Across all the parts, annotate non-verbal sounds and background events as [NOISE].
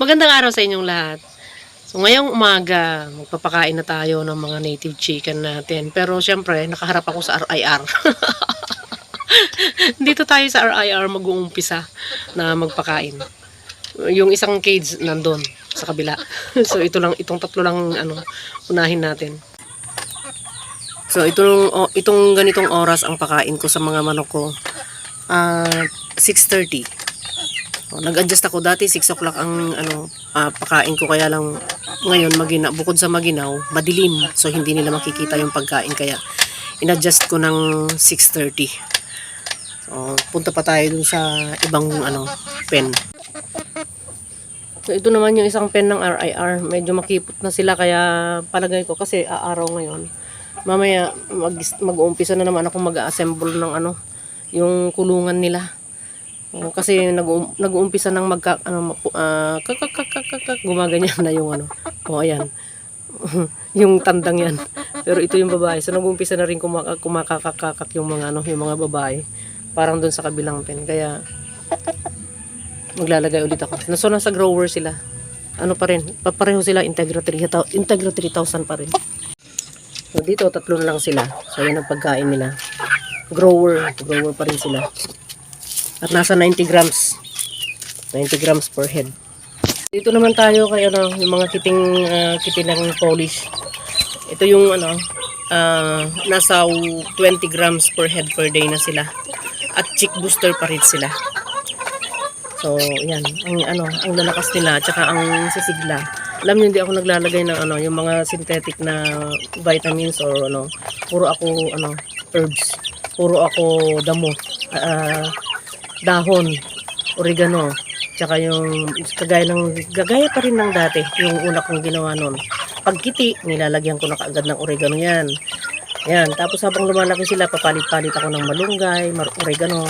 Magandang araw sa inyong lahat. So ngayong umaga, magpapakain na tayo ng mga native chicken natin. Pero syempre, nakaharap ako sa RIR. [LAUGHS] Dito tayo sa RIR mag-uumpisa na magpakain. Yung isang cage nandun sa kabila. [LAUGHS] so ito lang, itong tatlo lang ano, unahin natin. So itong, oh, itong ganitong oras ang pakain ko sa mga manok ko. Ah, 6.30. Oh, nag-adjust ako dati 6 o'clock ang ano ah, pakain ko. Kaya lang ngayon magina bukod sa maginaw madilim. So hindi nila makikita yung pagkain. Kaya inadjust ko ng 6:30 so punta pa tayo dun sa ibang ano pen. So ito naman yung isang pen ng RIR medyo makipot na sila kaya palagay ko kasi aaraw ngayon. Mamaya mag mag-uumpisa na naman ako mag-assemble ng ano yung kulungan nila Oo, kasi nag nag-uumpisa ng magka ano kakakakakak gumaganyan na yung ano. O ayan. [LAUGHS] yung tandang yan. Pero ito yung babae. So nag-uumpisa na rin kumaka, kumakakakak yung mga ano, yung mga babae. Parang doon sa kabilang pen. Kaya maglalagay ulit ako. So nasa grower sila. Ano pa rin? Papareho sila Integra 3000 Integra 3000 pa rin. So dito tatlo na lang sila. So yan ang pagkain nila. Grower, grower pa rin sila. At nasa 90 grams. 90 grams per head. Dito naman tayo kay ano, yung mga kiting uh, kitilang polish. Ito yung ano, ah, nasa 20 grams per head per day na sila. At chick booster pa rin sila. So, yan. Ang ano, ang lalakas nila at saka ang sisigla. Alam niyo hindi ako naglalagay ng ano, yung mga synthetic na vitamins or ano, puro ako ano, herbs. Puro ako damo. Ah, dahon, oregano, tsaka yung kagaya ng gagaya pa rin ng dati, yung una kong ginawa noon. Pagkiti, nilalagyan ko na kaagad ng oregano yan. Yan, tapos habang lumalaki sila, papalit-palit ako ng malunggay, oregano,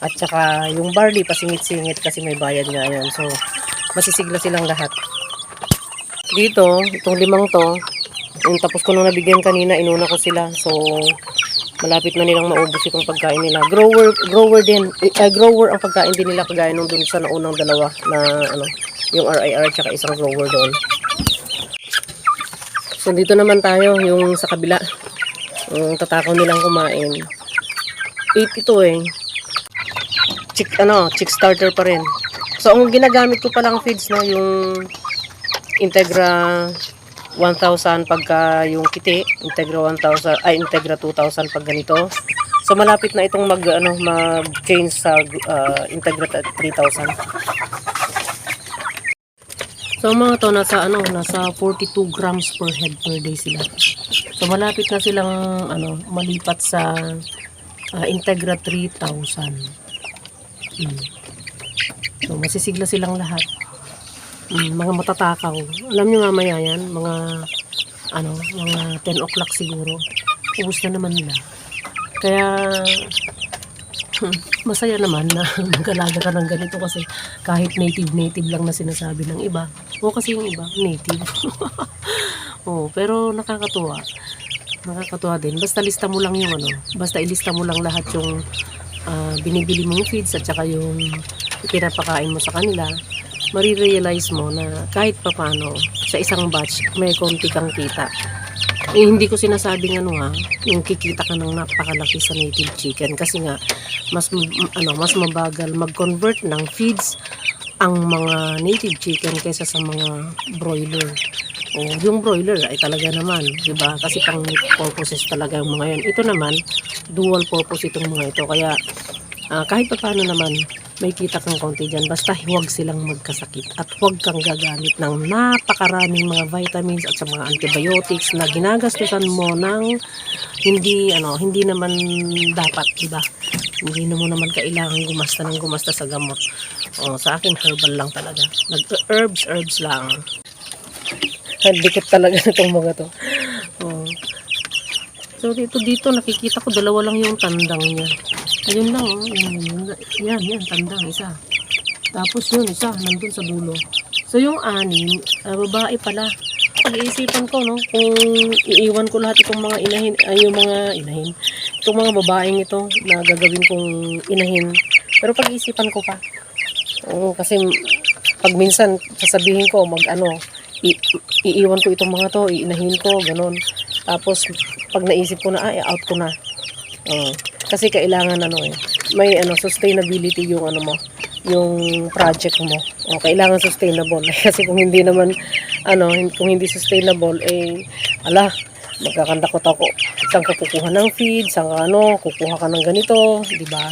at saka yung barley, pasingit-singit kasi may bayad nga yan. So, masisigla silang lahat. Dito, itong limang to, yung tapos ko nung nabigyan kanina, inuna ko sila. So, malapit na nilang maubos itong pagkain nila. Grower, grower din, ah, grower ang pagkain din nila kagaya nung dun sa naunang dalawa na ano, yung RIR tsaka isang grower doon. So dito naman tayo yung sa kabila. Yung tatakaw nilang kumain. 8 ito eh. Chick ano, chick starter pa rin. So ang ginagamit ko palang feeds no, yung Integra 1,000 pagka yung kiti, Integra 1,000, ay Integra 2,000 pag ganito. So malapit na itong mag ano mag-change sa uh, Integra 3,000. So mga to nasa ano nasa 42 grams per head per day sila. So malapit na silang ano malipat sa uh, Integra 3,000. Hmm. So masisigla silang lahat. Mm, mga matatakaw. Alam nyo mamaya yan, mga ano, mga 10 o'clock siguro. Ubus na naman nila. Kaya hmm, masaya naman na [LAUGHS] mag-alaga ka ng ganito kasi kahit native-native lang na sinasabi ng iba. O kasi yung iba, native. [LAUGHS] oh, pero nakakatuwa. Nakakatuwa din. Basta lista mo lang yung ano, basta ilista mo lang lahat yung ah, binibili mong feeds at saka yung pinapakain mo sa kanila marirealize mo na kahit papano sa isang batch may konti kang kita. Eh, hindi ko sinasabing ano ha, yung kikita ka ng napakalaki sa native chicken kasi nga mas ano, mas mabagal mag-convert ng feeds ang mga native chicken kaysa sa mga broiler. O yung broiler ay talaga naman, 'di ba? Kasi pang purposes talaga yung mga 'yan. Ito naman dual purpose itong mga ito kaya ah, kahit pa paano naman may kita kang konti dyan. Basta huwag silang magkasakit at huwag kang gagamit ng napakaraming mga vitamins at sa mga antibiotics na ginagastusan mo ng hindi ano hindi naman dapat, di ba? Hindi mo naman kailangan gumasta ng gumasta sa gamot. O, sa akin herbal lang talaga. Nag-herbs, herbs lang. Dikit talaga [LAUGHS] itong mga to. So dito dito nakikita ko dalawa lang yung tandang niya. Ayun lang oh. Yan, yan, yan tandang isa. Tapos yun isa nandun sa dulo. So yung anim, ah, babae pala. Pag-iisipan ko no, kung iiwan ko lahat itong mga inahin, ay yung mga inahin, itong mga babaeng ito na gagawin kong inahin. Pero pag-iisipan ko pa. Oo, kasi pag minsan sasabihin ko mag ano, i- iiwan ko itong mga to, iinahin ko, ganun. Tapos pag naisip ko na, ay out ko na. Oo. kasi kailangan ano eh, may ano sustainability yung ano mo, yung project mo. O, kailangan sustainable. [LAUGHS] kasi kung hindi naman ano, kung hindi sustainable eh ala, magkakandakot ako. Saan ka kukuha ng feed, saan ka ano, kukuha ka ng ganito, di ba?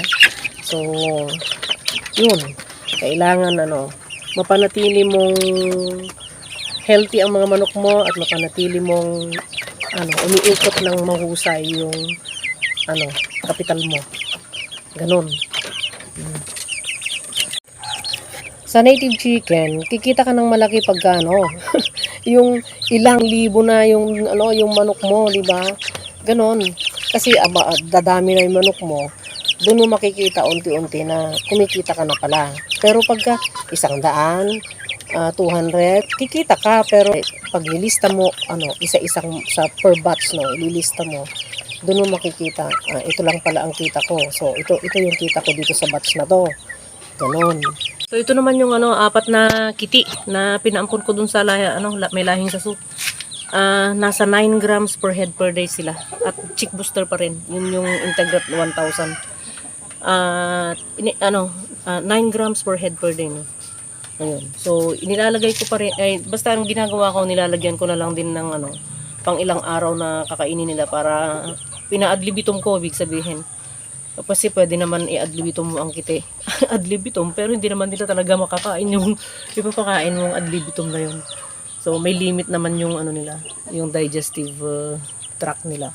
So, yun. Kailangan ano, mapanatili mong healthy ang mga manok mo at mapanatili mong ano, umiikot ng mahusay yung ano, kapital mo. Ganon. Mm. Sa native chicken, kikita ka ng malaki pagka ano, [LAUGHS] yung ilang libo na yung ano, yung manok mo, di ba? Ganon. Kasi aba, dadami na yung manok mo, doon mo makikita unti-unti na kumikita ka na pala. Pero pagka isang daan, ah, 200, kikita ka. Pero pag nilista mo, ano, isa-isang sa per batch, no, ililista mo, doon mo makikita, ah, ito lang pala ang kita ko. So, ito, ito yung kita ko dito sa batch na to. Ganon. So, ito naman yung ano, apat na kiti na pinaampon ko dun sa lahi, ano, may lahing sa soup. Ah, nasa 9 grams per head per day sila. At chick booster pa rin. Yun yung Integrat 1000. Ah, ini, ano, ah, 9 grams per head per day. No? Ayun. So, inilalagay ko pa rin, ay, basta ang ginagawa ko, nilalagyan ko na lang din ng ano, pang ilang araw na kakainin nila para pina-adlibitum ko, ibig sabihin. Kasi pwede naman i-adlibitum mo ang kite. [LAUGHS] adlibitum, pero hindi naman nila talaga makakain yung ipapakain mong adlibitum na yun. So, may limit naman yung ano nila, yung digestive uh, tract nila.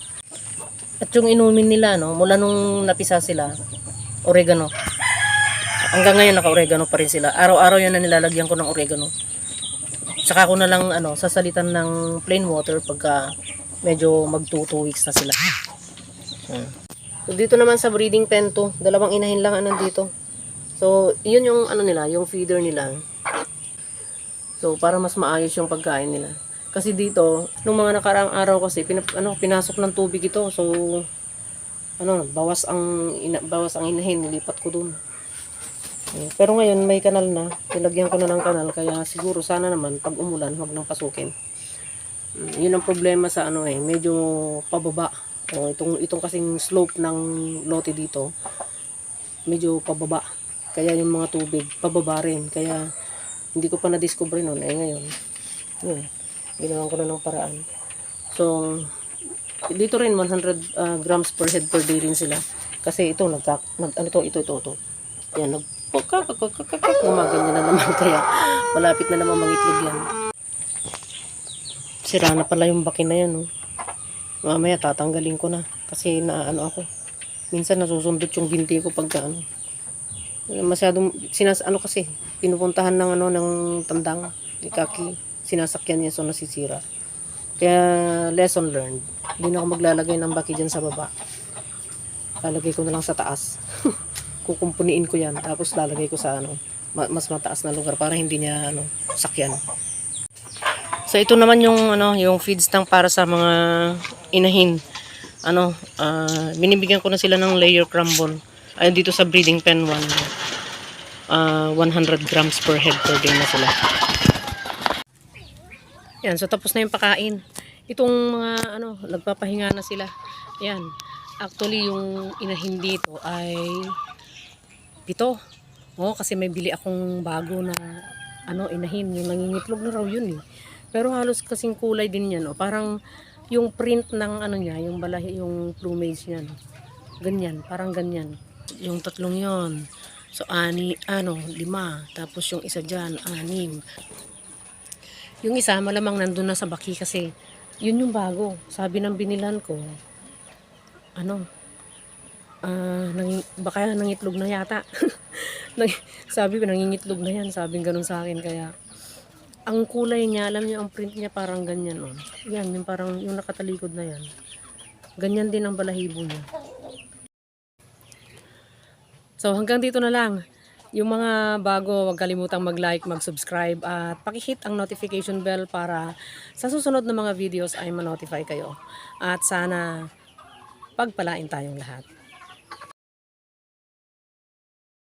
At yung inumin nila, no, mula nung napisa sila, oregano. Hanggang ngayon naka-oregano pa rin sila. Araw-araw yan na nilalagyan ko ng oregano. Saka ko na lang ano, sasalitan ng plain water pagka medyo mag 2 weeks na sila. Hmm. So, dito naman sa breeding pen to, dalawang inahin lang ang nandito. So, yun yung ano nila, yung feeder nila. So, para mas maayos yung pagkain nila. Kasi dito, nung mga nakaraang araw kasi, pinap, ano, pinasok ng tubig ito. So, ano, bawas ang, ina, bawas ang inahin, nilipat ko dun. Eh, Pero ngayon, may kanal na. Nilagyan ko na ng kanal. Kaya siguro, sana naman, pag umulan, huwag nang pasukin. Mm, Yun ang problema sa ano eh, medyo pababa. O, itong, itong kasing slope ng lote dito, medyo pababa. Kaya yung mga tubig, pababa rin. Kaya, hindi ko pa na-discover noon. Eh, ngayon, yun, ginawan ko na ng paraan. So, dito rin 100 ah, grams per head per day rin sila. Kasi ito, nagka, nag, ano to, ito, ito, ito. Yan, nag, gumaganyan na naman. [LAUGHS] Kaya, malapit na naman mangitlog yan. Sira na pala yung baki na yan, oh. Mamaya tatanggalin ko na. Kasi na ano ako. Minsan nasusundot yung binti ko pagka ano. Masyadong, sinas, ano kasi, pinupuntahan ng ano, ng tandang, Kaki, sinasakyan niya so nasisira. Kaya, lesson learned. Hindi na ako maglalagay ng baki dyan sa baba. Lalagay ko na lang sa taas. [LAUGHS] Kukumpuniin ko yan. Tapos lalagay ko sa ano, ma- mas mataas na lugar para hindi niya ano, sakyan. So ito naman yung ano, yung feeds tank para sa mga inahin. Ano, ah, binibigyan ko na sila ng layer crumble. Ay dito sa breeding pen 1 ah 100 grams per head per day na sila. Yan, so tapos na yung pakain. Itong mga ano, nagpapahinga na sila. Yan. Actually yung inahin dito ay pito. Oo, kasi may bili akong bago na ano, inahin. Yung nangingitlog na raw yun eh. Pero halos kasing kulay din yan. Oh. Parang yung print ng ano niya, yung balahi, yung plumage niya. no. Ganyan, parang ganyan. Yung tatlong yon So, ani, ano, lima. Tapos yung isa dyan, anim. Yung isa, malamang nandun na sa baki kasi yun yung bago. Sabi ng binilan ko, ano, ah, nangi- baka nangitlog na yata. [LAUGHS] Nang- sabi ko, nangingitlog na yan. Sabi ganun sa akin. Kaya, ang kulay niya, alam niyo, ang print niya parang ganyan. Oh. Yan, yung parang, yung nakatalikod na yan. Ganyan din ang balahibo niya. So, hanggang dito na lang. Yung mga bago, huwag kalimutang mag-like, mag-subscribe at pakihit ang notification bell para sa susunod na mga videos ay ma-notify kayo. At sana pagpalain tayong lahat.